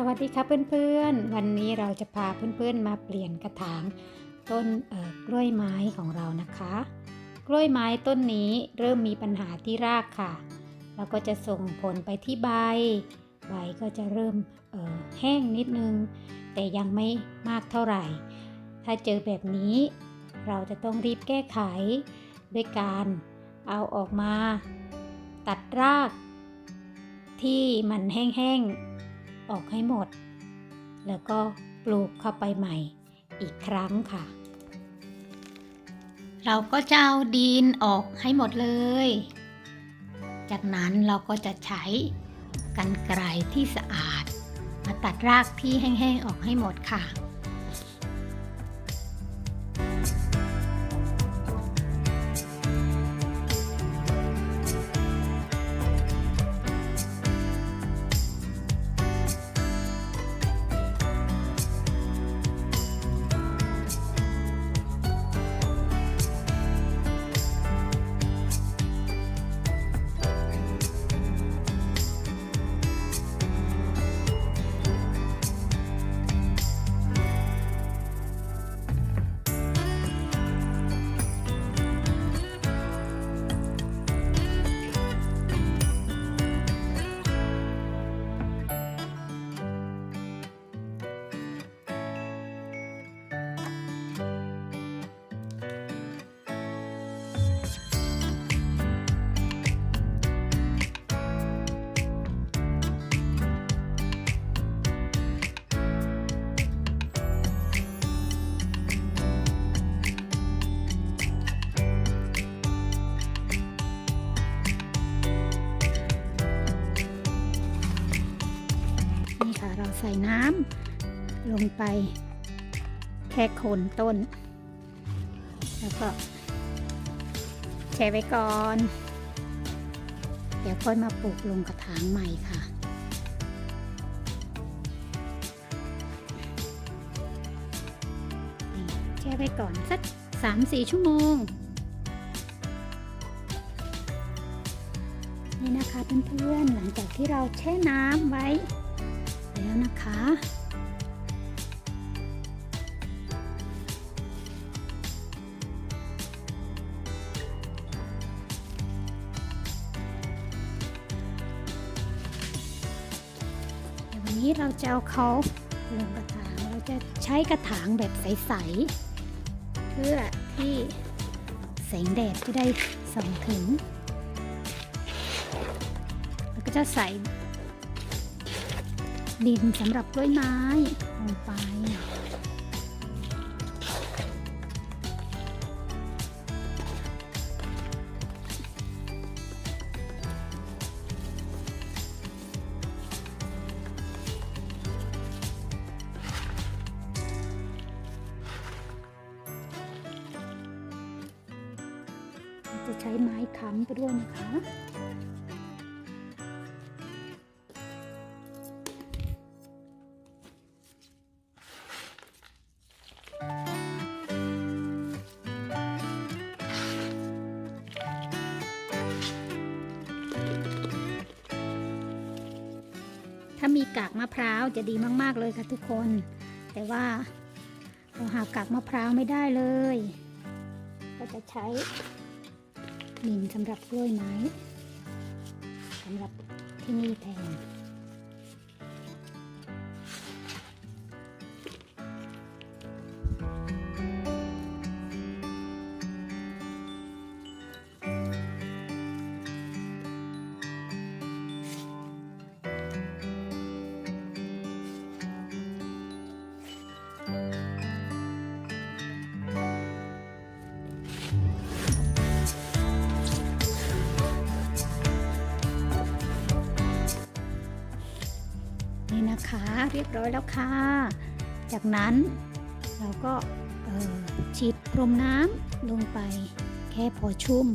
สวัสดีค่ะเพื่อนๆ วันนี้เราจะพาเพื่อนๆมาเปลี่ยนกระถางต้นกล้วยไม้ของเรานะคะ กล้วยไม้ต้นนี้เริ่มมีปัญหาที่รากค่ะ แล้วก็จะส่งผลไปที่ใบ ใบก็จะเริ่มแห้งนิดนึง แต่ยังไม่มากเท่าไหร่ ถ้าเจอแบบนี้ เราจะต้องรีบแก้ไข ด้วยการเอาออกมา ตัดรากที่มันแห้งๆ ออกให้หมด แล้วก็ปลูกเข้าไปใหม่อีกครั้งค่ะ เราก็จะเอาดินออกให้หมดเลย จากนั้นเราก็จะใช้กันไกรที่สะอาด มาตัดรากที่แห้งๆออกให้หมดค่ะ เราใส่น้ำลงไป แค่โคนต้น แล้วก็แช่ไว้ก่อน เดี๋ยวค่อยมาปลูกลงกระถางใหม่ค่ะแช่ไว้ก่อนสัก 3-4 ชั่วโมง นี่นะคะเพื่อนๆหลังจากที่เราแช่น้ำไว้ นะคะ เดี๋ยววันนี้เราจะเอาเขาลงกระถาง เราจะใช้กระถางแบบใส ๆ เพื่อที่แสงแดดจะได้ส่องถึง แล้วก็จะใส่ ดินสำหรับกล้วยไม้ลงไป จะใช้ไม้ค้ำไปด้วยนะคะ ถ้ามีกากมะพร้าวจะดีมาก ๆ เลยค่ะทุกคน แต่ว่าเราหากากมะพร้าวไม่ได้เลย ก็จะใช้ดินสำหรับกล้วยไม้สำหรับที่นี่แทน นี่นะคะ เรียบร้อยแล้วค่ะ จากนั้นเราก็ฉีดพรมน้ำลงไปแค่พอชุ่ม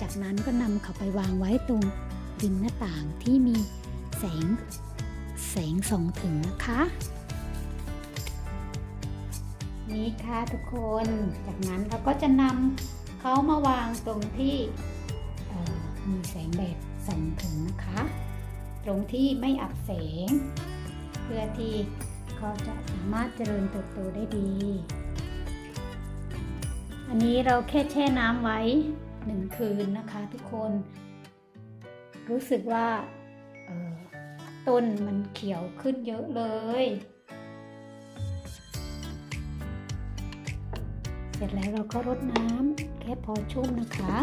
จากนั้นก็นำเขาไปวางไว้ตรงริมหน้าต่างที่มีแสงแสงส่องถึงนะคะ นี่ค่ะทุกคน จากนั้นเราก็จะนำเขามาวางตรงที่มีแสงแดดส่องถึงนะคะ ตรงที่ไม่อับแสง เพื่อที่เขาจะสามารถเจริญเติบโตได้ดี อันนี้เราแค่แช่น้ำไว้หนึ่งคืนนะคะทุกคน รู้สึกว่าออต้นมันเขียวขึ้นเยอะเลย เสร็จแล้วเราก็รดน้ำแค่พอชุ่มนะคะ